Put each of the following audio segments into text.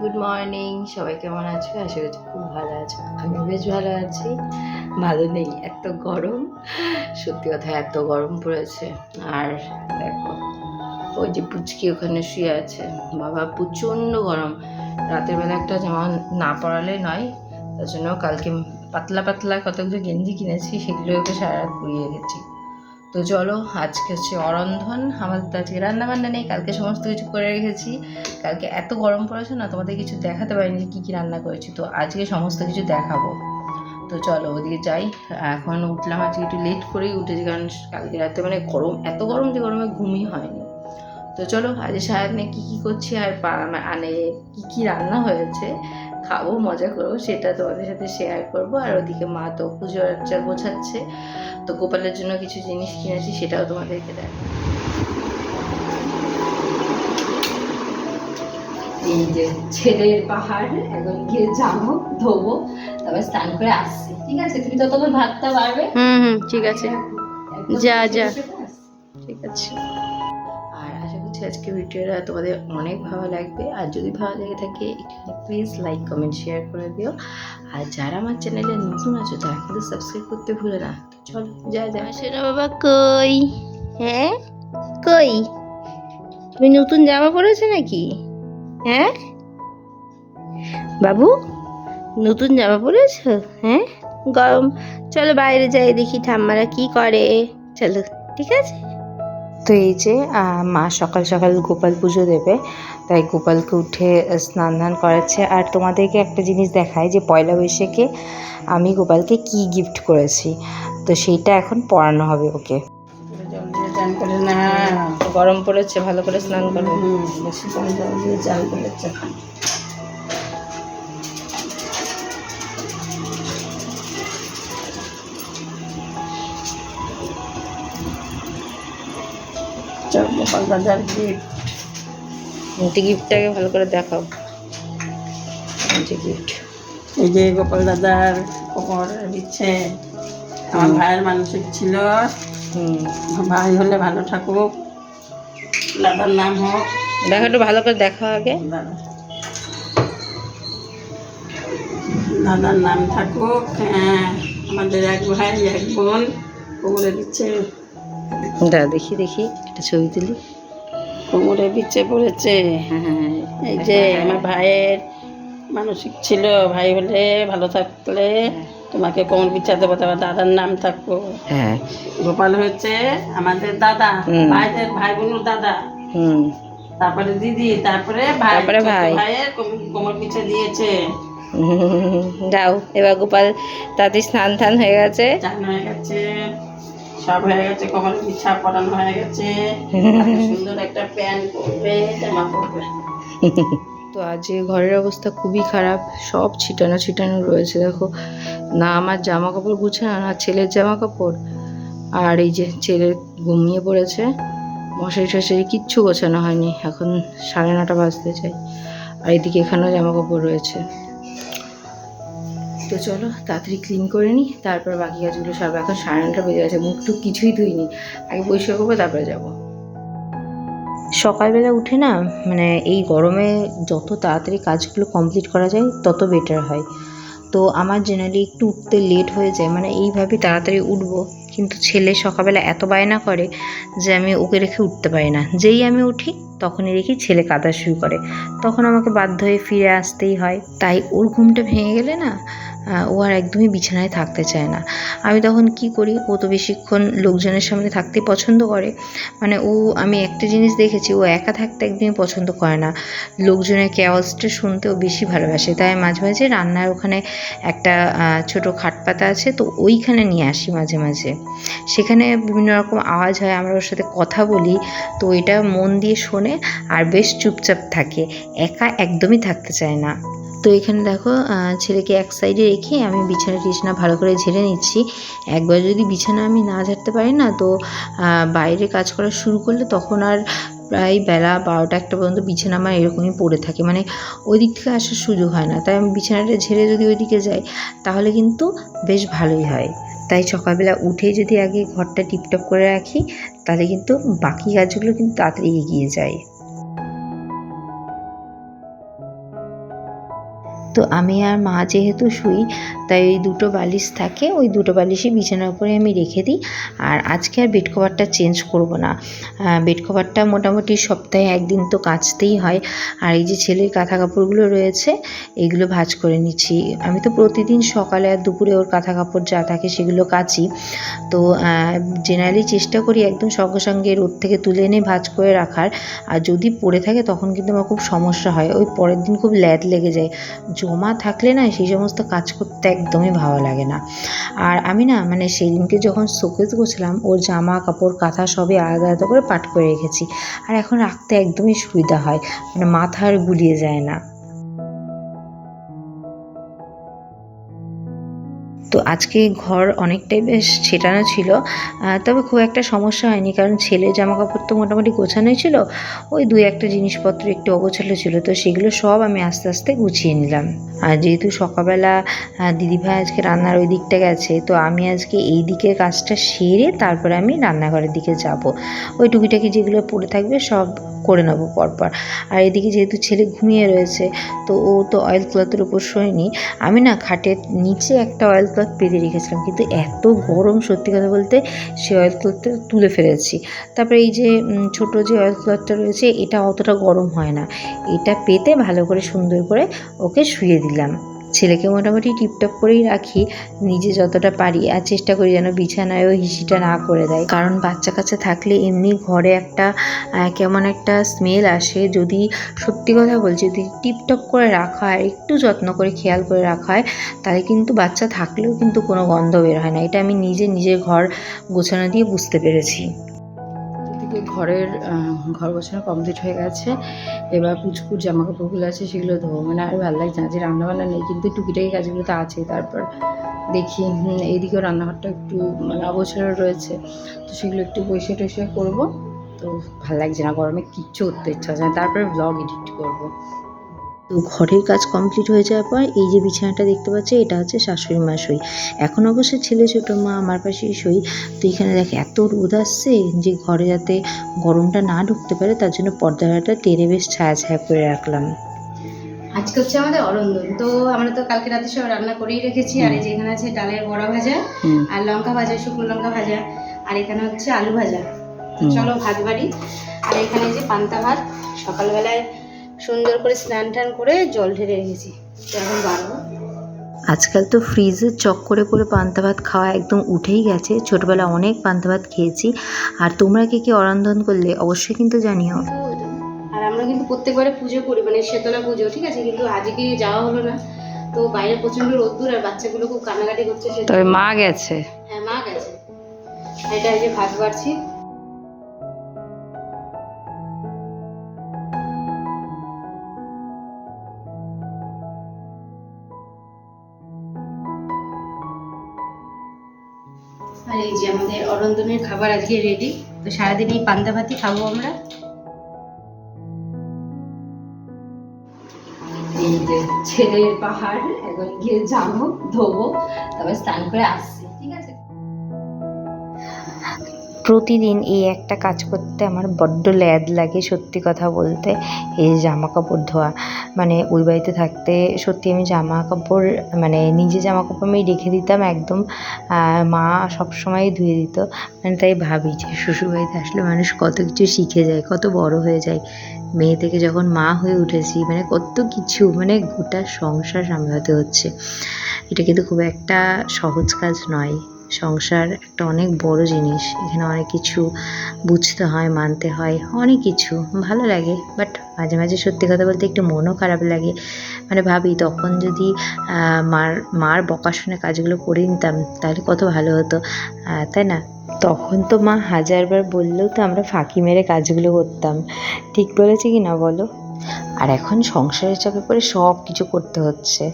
Good morning সবাই কেমন আছো? আশা করছি খুব ভালো আছো। আমি বেশ ভালো আছি। ভালো নেই, এত গরম। সত্যি কথা, এত গরম পড়েছে। আর দেখো, ওই যে পুচকি ওখানে শুয়ে আছে। বাবা, প্রচণ্ড গরম। রাতের বেলা একটা জামা না পরালে নয়। তার জন্য কালকে পাতলা পাতলা কতগুলো গেঞ্জি কিনেছি সেগুলো ওকে সারা রাত পুড়িয়ে গেছি তো চলো, আজকে হচ্ছে অরন্ধন আমাদের তো আজকে রান্না বান্না নেই, কালকে সমস্ত কিছু করে রেখেছি। কালকে এত গরম পড়েছে না, তোমাদের কিছু দেখাতে পারিনি যে কী কী রান্না করেছি, তো আজকে সমস্ত কিছু দেখাবো। তো চলো, ওদিকে যাই। এখন উঠলাম আজকে, একটু লেট করেই উঠেছি, কারণ কালকে রাতে মানে গরম, এত গরম যে গরমে ঘুমই হয়নি। তো চলো, আজ সারাদিনে কী কী করছি আর মানে কী কী রান্না হয়েছে, খাব, মজা করব, সেটা তোমাদের সাথে শেয়ার করব। আর ওদিকে মা তো পুজো আর্চা গোছাচ্ছে। তো গোপালের জন্য কিছু জিনিস কিনেছি সেটাও তোমাদেরকে দেখ এই যে ছেলের পাহাড় এখন গিয়ে যাব ধোবো তারপর স্নান করে আসছি। ঠিক আছে? তুমি তো তখন ভাতটা পারবে হুম হুম ঠিক আছে। যা, যা। ঠিক আছে। করছি আজকে ভিডিওটা। তোমাদের অনেক ভালো লাগবে। আর যদি ভালো লেগে থাকে, এখানে প্লিজ লাইক কমেন্ট শেয়ার করে দিও। আর যারা আমার চ্যানেলে নতুন আছো, তারা কিন্তু সাবস্ক্রাইব করতে ভুলে না। চলো, যা যা। সেটা বাবা কই? হ্যাঁ? কই? তুমি নতুন জামা পরেছো নাকি? হ্যাঁ? বাবু, নতুন জামা পরেছো? হ্যাঁ? গরম, চলো বাইরে যাই, দেখি ঠাম্মারা কি করে। চলো, ঠিক আছে? তো এই যে মা সকাল সকাল গোপাল পুজো দেবে তাই গোপালকে উঠে স্নান ধান করাচ্ছে। আর তোমাদেরকে একটা জিনিস দেখায় যে পয়লা বৈশাখে আমি গোপালকে কি গিফট করেছি তো সেইটা এখন পড়ানো হবে ওকে। গরম পড়েছে ভালো করে স্নান করবে বেশি করে জল দিয়ে চান করেছে। গোপাল দাদার গিফট গিফটটাকে ভালো করে দেখাও। যে গিফট এই যে গোপাল দাদার কোমর দিচ্ছে। আমার ভাইয়ের মানসিক ছিল। ভাই হলে ভালো থাকুক। দাদার নাম হোক। দেখো একটু ভালো করে দেখা আগে। দাদা। দাদার নাম থাকুক। হ্যাঁ আমাদের এক ভাই এক বোন। কোমরে দিচ্ছে দাঁড়া দেখি দেখি একটা ছবি তুলি। কোমরে দিচ্ছে পড়েছে। হ্যাঁ এই যে আমার ভাইয়ের মানসিক ছিল ভাই হলে ভালো থাকলে তোমাকে কোমর বিচ্ছা দেবো তোমার দাদার নাম থাকব। হ্যাঁ। গোপাল হচ্ছে আমাদের দাদা ভাইদের ভাই বোনের দাদা। হুম। তারপরে দিদি তারপরে ভাই তারপরে ভাই। ভাইয়ের কোমর পিছে দিয়েছে। যাও এবার গোপাল তাদের স্নান টান হয়ে গেছে। চান হয়ে গেছে। সব হয়ে গেছে কোমর পিছা পরানো হয়ে গেছে? সুন্দর একটা প্যান্ট পরবে জামা পরবে তো আজকে ঘরের অবস্থা খুবই খারাপ সব ছিটানো ছিটানো রয়েছে দেখো। না আমার জামা কাপড় গুছানো না ছেলের জামা কাপড় আর এই যে ছেলে ঘুমিয়ে পড়েছে মশারি টশারি কিচ্ছু গোছানো হয়নি এখন সাড়ে নটা বাজতে চাই। আর এদিকে এখানেও জামা কাপড় রয়েছে। তো চলো, তাড়াতাড়ি ক্লিন করে নিই তারপর বাকি কাজগুলো সব এখন সাড়ে নটা বেজে গেছে, মুখ টুক কিছুই ধুইনি। আগে পরিষ্কার করব, তারপরে যাব। সকালবেলা উঠে না মানে এই গরমে যত তাড়াতাড়ি কাজগুলো কমপ্লিট করা যায়, তত বেটার হয়। তো আমার জেনারেলি একটু উঠতে লেট হয়ে যায় মানে এইভাবে তাড়াতাড়ি উঠবো। কিন্তু ছেলে সকালবেলা এত বায়না করে যে আমি ওকে রেখে উঠতে পারি না। যেই আমি উঠি, তখনই দেখি ছেলে কাঁদা শুরু করে। তখন আমাকে বাধ্য হয়ে ফিরে আসতেই হয়। তাই ওর ঘুমটা ভেঙে গেলে না ও আর একদমই বিছানায় থাকতে চায় না। আমি তখন কি করি? ও তো বেশিক্ষণ লোকজনের সামনে থাকতে পছন্দ করে। মানে ও, আমি একটা জিনিস দেখেছি, ও একা থাকতে একদমই পছন্দ করে না। লোকজনের কেওয়াজটা শুনতেও বেশি ভালোবাসে। তাই মাঝে মাঝে রান্নার ওখানে একটা ছোট খাট পাতা আছে, তো ওইখানে নিয়ে আসি মাঝে মাঝে। সেখানে বিভিন্ন রকম আওয়াজ হয়, আমরা ওর সাথে কথা বলি। তো এটা মন দিয়ে শোনে আর বেশ চুপচাপ থাকে। একা একদমই থাকতে চায় না। তো এখানে দেখো ছেলেকে এক সাইডে রেখে আমি বিছানা টিছানা ভালো করে ঝেড়ে নিচ্ছি। একবার যদি বিছানা আমি না ঝাড়তে পারি না, তো বাইরে কাজ করা শুরু করলে তখন আর প্রায় বেলা বারোটা একটা পর্যন্ত বিছানা আমার এরকমই পড়ে থাকে। মানে ওই দিক থেকে আসার সুযোগ হয় না। তাই আমি বিছানাটা ঝেড়ে যদি ওইদিকে যাই, তাহলে কিন্তু বেশ ভালোই হয়। তাই সকালবেলা উঠে যদি আগে ঘরটা টিপটপ করে রাখি, তাহলে কিন্তু বাকি কাজগুলো কিন্তু তাড়াতাড়ি এগিয়ে যায়। তো আমি আর মা যেহেতু শুই তাই ওই দুটো বালিশ থাকে, ওই দুটো বালিশই বিছানার উপরে আমি রেখে দিই। আর আজকে আর বেড কভারটা চেঞ্জ করব না। বেড কভারটা মোটামুটি সপ্তাহে একদিন তো কাচতেই হয়। আর এই যে ছেলের কাঁথা কাপড়গুলো রয়েছে, এগুলো ভাঁজ করে নিচ্ছি। আমি তো প্রতিদিন সকালে আর দুপুরে ওর কাঁথা কাপড় যা থাকে সেগুলো কাচি। তো জেনারেলি চেষ্টা করি একদম সঙ্গে সঙ্গে রোদ থেকে তুলে এনে ভাঁজ করে রাখার। আর যদি পড়ে থাকে তখন কিন্তু আমার খুব সমস্যা হয়। ওই পরের দিন খুব ল্যাদ লেগে যায়। জমা থাকলে না সেই সমস্ত কাজ করতে একদমই ভালো লাগে না। আর আমি না মানে সেই দিনকে যখন শোকেস গোছলাম ওর জামা, কাপড়, কাঁথা সবই আলাদা আলাদা করে পাট করে রেখেছি। আর এখন রাখতে একদমই সুবিধা হয় মানে মাথার গুলিয়ে যায় না। তো আজকে ঘর অনেকটাই বেশ ছেটানো ছিল। তবে খুব একটা সমস্যা হয়নি, কারণ ছেলের জামা কাপড় তো মোটামুটি গোছানোই ছিল। ওই দুই একটা জিনিসপত্র একটু অগোছালো ছিল, তো সেগুলো সব আমি আস্তে আস্তে গুছিয়ে নিলাম। আর যেহেতু সকালবেলা দিদিভাই আজকে রান্নার ওই দিকটা গেছে, তো আমি আজকে এই দিকের কাজটা সেরে তারপরে আমি রান্নাঘরের দিকে যাব। ওই টুকিটাকি যেগুলো পড়ে থাকবে সব করে নেব পরপর। আর এদিকে যেহেতু ছেলে ঘুমিয়ে রয়েছে, তো ও তো অয়েল ক্লথের উপর শোয়নি। আমি না খাটের নিচে একটা অয়েল ক্লথ পেতে রেখেছিলাম। কিন্তু এত গরম সত্যি কথা বলতে সে অয়েল ক্লথটা তুলে ফেলেছি। তারপরে এই যে ছোট যে অয়েল ক্লথটা রয়েছে, এটা অতটা গরম হয় না। এটা পেতে ভালো করে সুন্দর করে ওকে শুয়ে দিলাম। ছেলেকে মোটামুটি টিপটপ করেই রাখি, নিজে যতটা পারি। আর চেষ্টা করি যেন বিছানায়ও হিসিটা না করে দেয়। কারণ বাচ্চা কাচ্চা থাকলে এমনি ঘরে একটা কেমন একটা স্মেল আসে। যদি সত্যি কথা বলছি, যদি টিপটপ করে রাখা হয়, একটু যত্ন করে খেয়াল করে রাখা হয়, তাহলে কিন্তু বাচ্চা থাকলেও কিন্তু কোনো গন্ধ বের হয় না। এটা আমি নিজে নিজের ঘর গোছানো দিয়ে বুঝতে পেরেছি। ঘরের ঘর গোছানো কমপ্লিট হয়ে গেছে। এবার পুচকুর জামা কাপড়গুলো আছে, সেগুলো ধোবো। মানে আর ভালো লাগছে না যে রান্নাবান্না নেই, কিন্তু টুকিটাকি কাজগুলো তো আছে তারপর দেখি এইদিকেও রান্নাঘরটা একটু মানে অবসর রয়েছে। তো সেগুলো একটু পরিষ্কার টরিষ্কার করব। তো ভালো লাগছে না, গরমে কিচ্ছু করতে ইচ্ছা হচ্ছে না। তারপরে ব্লগ এডিট করব। তো ঘরের কাজ কমপ্লিট হয়ে যাওয়ার পর এই যে বিছানাটা দেখতে পাচ্ছি এটা হচ্ছে শাশুড়ি মা শুই এখন অবশ্য ছেলে ছোটো মা আমার পাশেই শুই তো এখানে দেখ এত রোদ আসছে যে ঘরে যাতে গরমটা না ঢুকতে পারে তার জন্য পর্দাটা টেরে বেশ ছায়া ছায়া করে রাখলাম। আজকে হচ্ছে আমাদের অরন্দন। তো আমরা তো কালকে রাতে সব রান্না করেই রেখেছি। আর এই যে এখানে আছে ডালের বড়া ভাজা আর লঙ্কা ভাজা শুকনো লঙ্কা ভাজা। আর এখানে হচ্ছে আলু ভাজা। চলো ভাত বাড়ি। আর এখানে যে পান্তা ভাত। সকালবেলায় সুন্দর করে স্নান টান করে জল ঢেলে রেখেছি। এখন বাড়বো আজকাল তো ফ্রিজে চক করে করে পান্তা ভাত খাওয়া একদম উঠেই গেছে। ছোটবেলা অনেক পান্তা ভাত খেয়েছি। আর তোমরা কে কে অরন্ধন করলে অবশ্যই কিন্তু জানিও। আর আমরা কিন্তু প্রত্যেকবারে পুজো করি মানে শেতলা পুজো ঠিক আছে? কিন্তু আজকে যাওয়া হলো না। তো বাইরে প্রচণ্ড রোদ্দুর আর বাচ্চাগুলো খুব কান্নাকাটি করছে তবে মা গেছে। হ্যাঁ মা গেছে। এটা এই যে ভাত বাড়ছি। আর এই যে আমাদের অরন্দনের খাবার আজকে রেডি তো সারাদিন এই পান্তা ভাতই খাব আমরা। ছেলের পাহাড়, এখন গিয়ে যাব ধোবো, তারপর স্নান করে আসছি। প্রতিদিন এই একটা কাজ করতে আমার বড্ড ল্যাদ লাগে সত্যি কথা বলতে। এই জামা কাপড় ধোয়া মানে ওই বাড়িতে থাকতে সত্যি আমি জামা কাপড় মানে নিজে জামা কাপড় আমি রেখে দিতাম একদম মা সবসময় ধুয়ে দিত। মানে তাই ভাবি যে শ্বশুরবাড়িতে আসলে মানুষ কত কিছু শিখে যায়, কত বড় হয়ে যায়। মেয়ে থেকে যখন মা হয়ে উঠেছি মানে কত কিছু মানে গোটা সংসার সামলাতে হচ্ছে। এটা কিন্তু খুব একটা সহজ কাজ নয়। সংসার একটা অনেক বড় জিনিস। এখানে অনেক কিছু বুঝতে হয়, মানতে হয়, অনেক কিছু। ভালো লাগে বাট মাঝে মাঝে সত্যি কথা বলতে একটু মনও খারাপ লাগে। মানে ভাবি তখন যদি মার মার বকা শুনে কাজগুলো করে নিতাম, তাহলে কত ভালো হতো। তাই না? তখন তো মা হাজারবার বললেও তো আমরা ফাঁকি মেরে কাজগুলো করতাম। ঠিক বলেছি কি না বলো? আর এখন সংসারের চাপে পড়ে সব কিছু করতে হচ্ছে।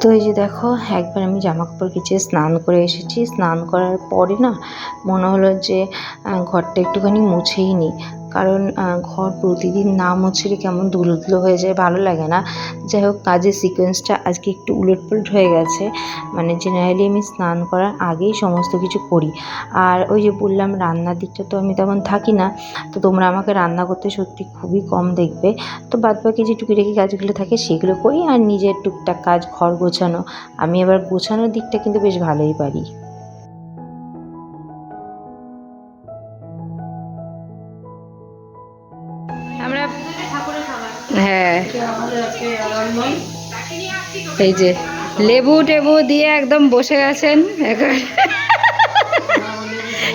তো এই যে দেখো, একবার আমি জামা কাপড় কেচে স্নান করে এসেছি। স্নান করার পরে না মনে হলো যে ঘরটা একটুখানি মুছেই নিই কারণ ঘর প্রতিদিন না মুছলে কেমন ধুলো ধুলো হয়ে যায় ভালো লাগে না। যাই হোক, কাজের সিকোয়েন্সটা আজকে একটু উলটপুলট হয়ে গেছে। মানে জেনারেলি আমি স্নান করার আগেই সমস্ত কিছু করি। আর ওই যে বললাম, রান্নার দিকটা তো আমি তেমন থাকি না। তো তোমরা আমাকে রান্না করতে সত্যি খুবই কম দেখবে। তো বাদ বাকি যে টুকিটাকি কাজগুলো থাকে সেগুলো করি। আর নিজের টুকটাক কাজ, ঘর গোছানো। আমি আবার গোছানোর দিকটা কিন্তু বেশ ভালোই পারি। এই যে, লেবু টেবু দিয়ে একদম বসে গেছেন।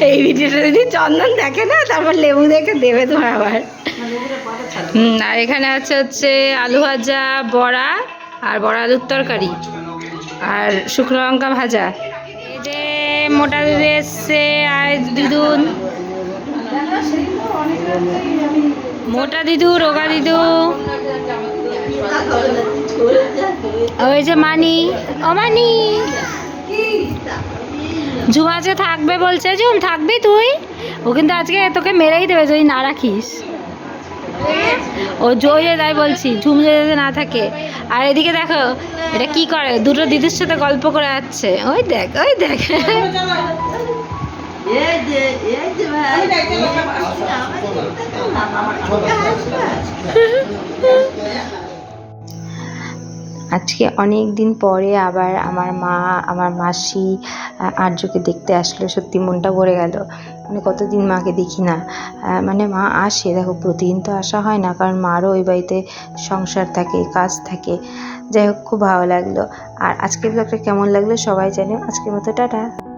এই ভিডিওটা যদি চন্দন দেখে না, তারপর লেবু দেখে দেবে তোমার আবার। আর এখানে আছে হচ্ছে আলু ভাজা, বড়া আর বড়া আলুর তরকারি আর শুকনো লঙ্কা ভাজা। এই যে মোটা দিদি এসছে আর দিদুন মোটা দিদু, রোগা দিদু। ওই যে মানি। ও মানি। ঝুম আজকে থাকবে বলছে ঝুম থাকবি তুই? ও কিন্তু আজকে তোকে মেরেই দেবে যদি না রাখিস। ও জয়ে তাই বলছি, ঝুম যদি না থাকে। আর এদিকে দেখো, এটা কি করে? দুটো দিদির সাথে গল্প করে যাচ্ছে। ওই দেখ ওই দেখ। আজকে অনেক দিন পরে আবার আমার মা আমার মাসি আর্যকে দেখতে আসলো। সত্যি মনটা ভরে গেল। মানে কতদিন মাকে দেখি না। মানে মা আসে দেখো প্রতিদিন তো আসা হয় না। কারণ মারও ওই বাড়িতে সংসার থাকে কাজ থাকে। যাই হোক খুব ভালো লাগল। আর আজকের ব্লগটা কেমন লাগল সবাই জানে আজকের মতো টাটা।